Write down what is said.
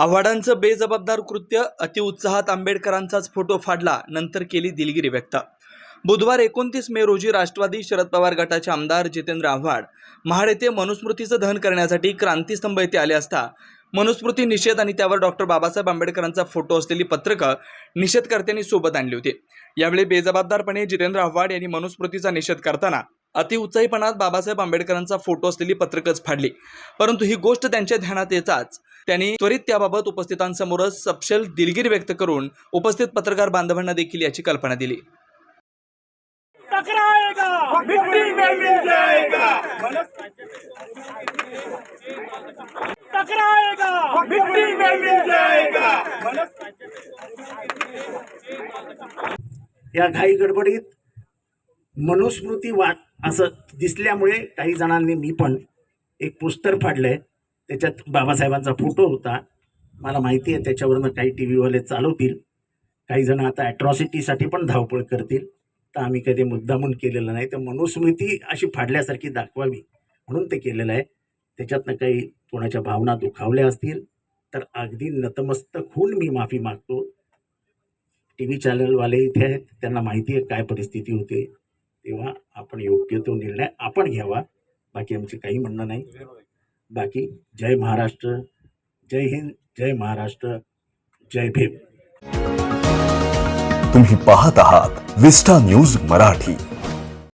आव्हाडांचं बेजबाबदार कृत्य अतिउत्साहात आंबेडकरांचाच फोटो फाडला नंतर केली दिलगिरी व्यक्त. बुधवार एकोणतीस मे रोजी राष्ट्रवादी शरद पवार गटाचे आमदार जितेंद्र आव्हाड महाड येथे मनुस्मृतीचं दहन करण्यासाठी क्रांतीस्तंभ येथे आले असता मनुस्मृती निषेध आणि त्यावर डॉक्टर बाबासाहेब आंबेडकरांचा फोटो असलेली पत्रकं निषेधकर्त्यांनी सोबत आणली होती. यावेळी बेजबाबदारपणे जितेंद्र आव्हाड यांनी मनुस्मृतीचा निषेध करताना अतिउत्साहीपणात बाबासाहेब आंबेडकरांचा फोटो असलेली पत्रकच फाडली. परंतु ही गोष्ट त्यांच्या ध्यानात येताच त्यांनी त्वरित त्याबाबत उपस्थितांसमोरच सपशेल दिलगिरी व्यक्त करून उपस्थित पत्रकार बांधवांना देखील याची कल्पना दिली. टकराएगा! मिट्टी में मिल जाएगा! टकराएगा! मिट्टी में मिल जाएगा! या घाई गडबडीत मनुस्मृती वाट असं दिसल्यामुळे काही जणांनी मी पण एक पोस्टर फाडलंय. त्याच्यात बाबासाहेबांचा फोटो होता. मला माहिती आहे त्याच्यावरनं काही टी व्हीवाले चालवतील. काही जण आता ॲट्रॉसिटीसाठी पण धावपळ करतील. तर आम्ही कधी मुद्दामून केलेलं नाही. तर मनुस्मृती अशी फाडल्यासारखी दाखवावी म्हणून ते केलेलं आहे. त्याच्यातनं काही कोणाच्या भावना दुखावल्या असतील तर अगदी नतमस्तक होऊन मी माफी मागतो. टी व्ही चॅनलवाले इथे आहेत त्यांना माहिती आहे काय परिस्थिती होते. तेव्हा आपण योग्य तो निर्णय आपण घ्यावा. बाकी आमचे काही म्हणणं नाही. बाकी जय महाराष्ट्र जय हिंद जय महाराष्ट्र जय भीम. तुम्ही पाहत आहात विस्टा न्यूज मराठी.